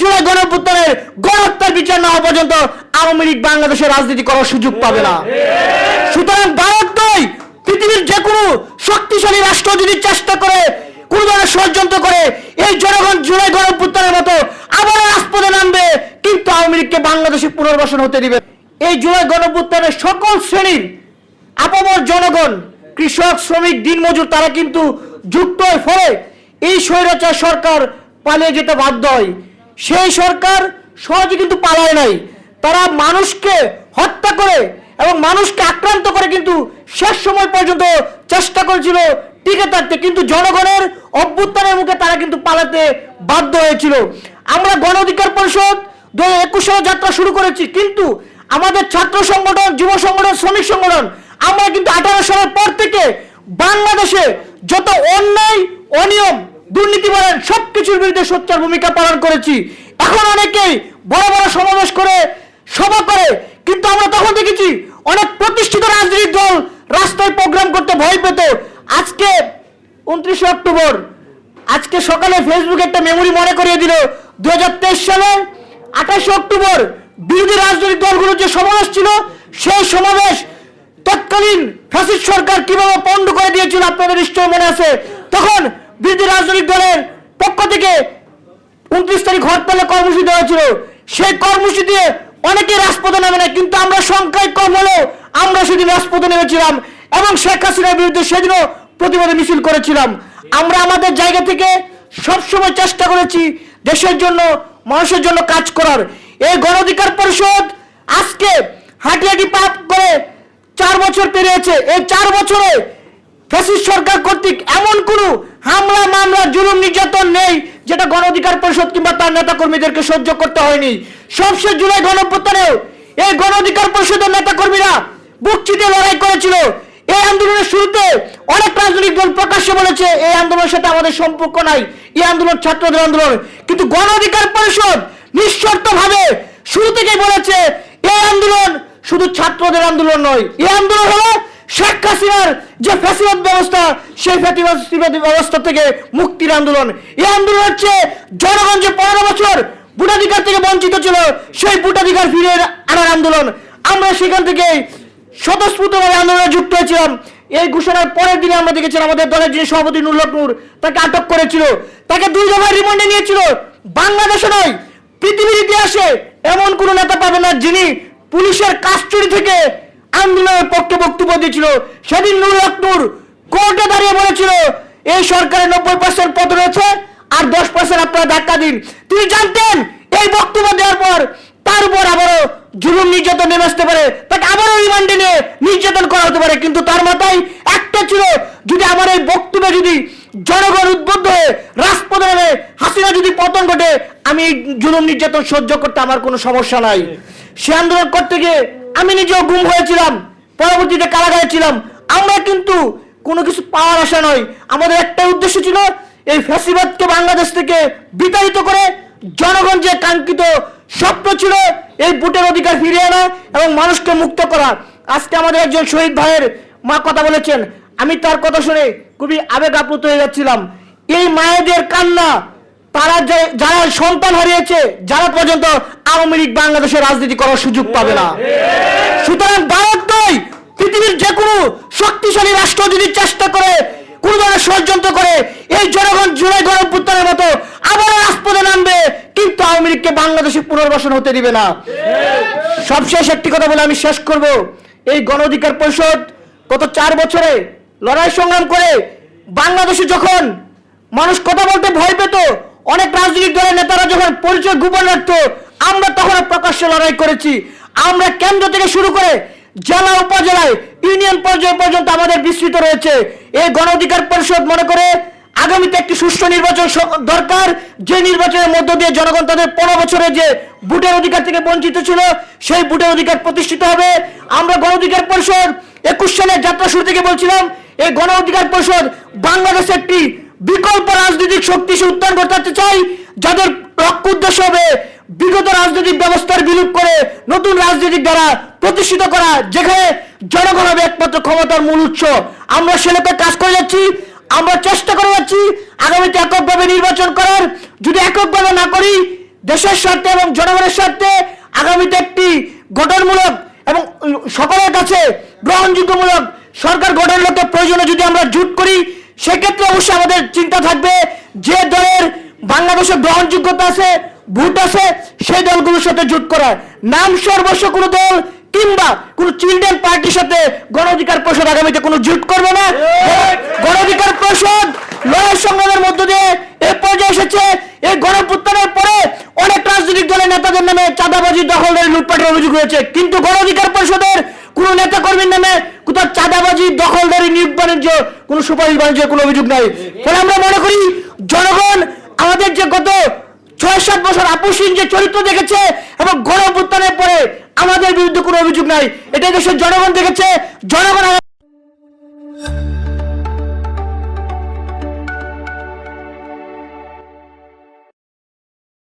জুলাই গণপুত্তরের গণহত্যার বিচার না হওয়া পর্যন্ত আওয়ামী লীগ বাংলাদেশের রাজনীতি করার সুযোগ পাবে না। সুতরাং ভারত নয়, পৃথিবীর যে কোনো শক্তিশালী রাষ্ট্র যদি চেষ্টা করে, কোন ধরনের ষড়যন্ত্র করে, এই জনগণ জুলাই গণপুত্তরের মতো আবার রাজপথে নামবে, কিন্তু আওয়ামী লীগকে বাংলাদেশে পুনর্বাসন হতে দিবে। এই জুলাই গণপুত্তরের সকল শ্রেণির আপামর জনগণ, কৃষক, শ্রমিক দিনমজুর তারা কিন্তু যুক্ত হয়ে ফলে এই স্বৈরাচার সরকার পালিয়ে যেতে বাধ্য হয়। সেই সরকার সহজে কিন্তু পালায় নাই। তারা মানুষকে হত্যা করে এবং মানুষকে আক্রান্ত করে কিন্তু শেষ সময় পর্যন্ত চেষ্টা করেছিল টিকে থাকতে। কিন্তু জনগণের অভ্যুত্থানের মুখে তারা কিন্তু পালাতে বাধ্য হয়েছিল। আমরা গণ অধিকার পরিষদ দু হাজার যাত্রা শুরু করেছি, কিন্তু আমাদের ছাত্র সংগঠন, যুব সংগঠন, শ্রমিক সংগঠন, আমরা কিন্তু আঠারো সালের পর থেকে বাংলাদেশে যত অন্যায়, অনিয়ম দুর্নীতি বলেন সবকিছুর বিরুদ্ধে সোচ্চার ভূমিকা পালন করেছি। এখন অনেকেই বড় বড় সমাবেশ করে, সভা করে, কিন্তু আমরা তখন দেখেছি অনেক প্রতিষ্ঠিত রাজনৈতিক দল রাস্তায় প্রোগ্রাম করতে ভয় পেত। আজকে উনত্রিশে অক্টোবর, আজকে সকালে ফেসবুকে একটা মেমোরি মনে করিয়ে দিল দুই হাজার তেইশ সালে আঠাশে অক্টোবর বিরোধী রাজনৈতিক দলগুলোর যে সমাবেশ ছিল, সেই সমাবেশ তৎকালীন ফ্যাসিস্ট সরকার কীভাবে পণ্ড করে দিয়েছিল আপনাদের নিশ্চয় মনে আছে? তখন বিরোধী রাজনৈতিক দলের পক্ষ থেকে উনত্রিশ তারিখ হরতালে কর্মসূচি দেওয়া ছিল। সেই কর্মসূচি দিয়ে অনেকে রাজপথে নামে না কিন্তু আমরা সংখ্যায় কম হলেও আমরা সেদিন রাজপথে নেমেছিলাম এবং শেখ হাসিনার বিরুদ্ধে সেদিনও প্রতিবাদে মিছিল করেছিলাম। আমরা আমাদের জায়গা থেকে সবসময় চেষ্টা করেছি দেশের জন্য, মানুষের জন্য কাজ করার। এই গণ অধিকার পরিষদ আজকে হাঁটিহাঁটি পাপ করে চার বছর পেরিয়েছে। এই চার বছরে ফ্যাসিস্ট সরকার কর্তৃক এমন কোন হামলা, মামলা, জুলুম, নির্যাতন নেই, যেটা গণ অধিকার পরিষদ কিংবা তার নেতা কর্মীদেরকে সহ্য করতে হয়নি। সবশেষ জুলাই গণপ্রত্যানেও এই গণ অধিকার পরিষদের নেতা কর্মীরা বুক চিতে লড়াই করেছিল। এই আন্দোলনের শুরুতে অনেক রাজনৈতিক দল প্রকাশ্যে বলেছে, এই আন্দোলনের সাথে আমাদের সম্পর্ক নাই। এই আন্দোলন ছাত্রদের আন্দোলন। কিন্তু গণ অধিকার পরিষদ নিঃশর্ত ভাবে শুরু থেকেই বলেছে, এই আন্দোলন শুধু ছাত্রদের আন্দোলন নয়। এই আন্দোলন হলো শেখ হাসিনার যে ফ্যাসিবাদ ব্যবস্থা, সেই ফ্যাসিবাদ ব্যবস্থা থেকে মুক্তির আন্দোলন। এই আন্দোলন হচ্ছে জনগণ যে পনেরো বছর ভোটাধিকার থেকে বঞ্চিত ছিল, সেই ভোটাধিকার ফিরে আনার আন্দোলন। আমরা সেখান থেকে স্বতঃস্ফূর্তভাবে আন্দোলনে যুক্ত হয়েছিলাম। এই ঘোষণার পরের দিনে আমরা দেখেছিলাম আমাদের দলের যিনি সভাপতি নুরুল নূর, তাকে আটক করেছিল। তাকে দুই দফায় রিমান্ডে নিয়েছিল। বাংলাদেশে নয়, পৃথিবীর ইতিহাসে এমন কোন নেতা পাবে না যিনি পুলিশের কাস্টডি থেকে আন্দোলনের পক্ষে বক্তব্য দিয়েছিল। সেদিন নুরুল নূর কোর্টে দাঁড়িয়ে বলেছিল, এই সরকারের নব্বই পার্সেন্ট পদ রয়েছে আর দশ পার্সেন্ট আপনারা ধাক্কা দিন। তিনি জানতেন, এই বক্তব্য দেওয়ার পর তার উপর আবারও জুলুম নির্যাতন নেমে আসতে পারে তাকে আবারও রিমান্ডে নিয়ে নির্যাতন করা হতে পারে। কিন্তু তার মাথায় একটা ছিল, যদি আমার এই বক্তব্যে যদি জনগণ উদ্বুদ্ধ হয়ে রাজপথে নেমে, হাসিনা যদি পতন ঘটে, আমি জুলুম নির্যাতন সহ্য করতে আমার কোনো সমস্যা নাই। সে আন্দোলন করতে গিয়ে আমি নিজেও গুম হয়েছিলাম, পরবর্তীতে কারাগারে ছিলাম। আমরা কিন্তু কোনো কিছু পাওয়ার আশা নয়। আমাদের একটাই উদ্দেশ্য ছিল এই ফ্যাসিবাদকে বাংলাদেশ থেকে বিতাড়িত করে জনগণ যে কাঙ্ক্ষিত স্বপ্ন ছিল, এই ভোটের অধিকার ফিরিয়ে আনা এবং মানুষকে মুক্ত করা। আজকে আমাদের একজন শহীদ ভাইয়ের মা কথা বলেছেন। আমি তার কথা শুনে খুবই আবেগ আপ্লুত হয়ে যাচ্ছিলাম। এই মায়েদের কান্না তারা যে যারা সন্তান হারিয়েছে, যারা পর্যন্ত আওয়ামী লীগ বাংলাদেশের রাজনীতি করার সুযোগ পাবে না। সুতরাং ভারত নয়, পৃথিবীর যে কোনো শক্তিশালী রাষ্ট্র যদি চেষ্টা করে, কোন ধরনের ষড়যন্ত্র করে, এই জনগণ জুলাই গণপুত্তরের মতো আবার রাজপথে নামবে, কিন্তু আওয়ামী লীগকে বাংলাদেশে পুনর্বাসন হতে দিবে না। সবশেষ একটি কথা বলে আমি শেষ করব। এই গণ অধিকার পরিষদ গত চার বছরে লড়াই সংগ্রাম করে বাংলাদেশে যখন মানুষ কথা বলতে ভয় পেত অনেক রাজনৈতিক দলের নেতারা যখন পরিচয় গোপন রাখতো, আমরা তখন প্রকাশ্য লড়াই করেছি। আমরা কেন্দ্র থেকে শুরু করে জেলা, উপজেলায় ইউনিয়ন পর্যায় পর্যন্ত আমাদের বিস্তৃত রয়েছে। এই গণ অধিকার পরিষদ মনে করে আগামীতে একটি সুষ্ঠু নির্বাচন দরকার। যে নির্বাচনের মধ্য দিয়ে জনগণ তাদের পনেরো বছরে যে ভোটের অধিকার থেকে বঞ্চিত ছিল, সেই ভোটের অধিকার প্রতিষ্ঠিত হবে। আমরা গণ অধিকার পরিষদ একুশ সালের যাত্রা শুরু থেকে বলছিলাম, এই গণ অধিকার পরিষদ বাংলাদেশে একটি বিকল্প রাজনৈতিক শক্তি সে উত্থান ঘটাতে চাই, যাদের লক্ষ্য উদ্দেশ্য হবে বিগত রাজনৈতিক ব্যবস্থার বিলোপ করে নতুন রাজনৈতিক দ্বারা প্রতিষ্ঠিত করা, যেখানে জনগণ হবে একমাত্র ক্ষমতার মূল উৎস। আমরা সেলেপে কাজ করে যাচ্ছি, আমরা চেষ্টা করে যাচ্ছি আগামীতে এককভাবে নির্বাচন করার। যদি এককভাবে না করি, দেশের স্বার্থে এবং জনগণের স্বার্থে আগামীতে একটি গঠনমূলক এবং সকলের কাছে গ্রহণযোগ্যমূলক সরকার গঠনের লক্ষ্যে প্রয়োজনে যদি আমরা জুট করি সেক্ষেত্রে অবশ্যই আমাদের চিন্তা থাকবে যে দলের বাংলাদেশে গ্রহণযোগ্যতা আছে, ভোট আছে, সেই দলগুলোর সাথে জুট করা নাম সর্বস্ব কোনো দল কিংবা কোন চিলড্রেন পার্টির সাথে গণ অধিকার পরিষদ আগামীতে কোনো জুট করবে না। গণ অধিকার পরিষদ লড়াই সংগ্রামের মধ্য দিয়ে এ পর্যায়ে এসেছে। এই গণপুত্তনের পরে অনেক রাজনৈতিক দলের নেতাদের নামে চাঁদাবাজি, দখলদারি, লুটপাটের অভিযোগ হয়েছে কিন্তু গণ অধিকার পরিষদের কোন নেতা কর্মীর নামে কোথাও চাঁদাবাজি দখলদারি নিয়োগ বাণিজ্য, কোনো সুপারিশ বাণিজ্যের কোনো অভিযোগ নাই। ফলে আমরা মনে করি, জনগণ আমাদের যে গত ছয়, সাত বছর আপসীন যে চরিত্র দেখেছে এবং গণ পরে আমাদের বিরুদ্ধে কোনো অভিযোগ নাই এটা দেশের জনগণ দেখেছে। জনগণ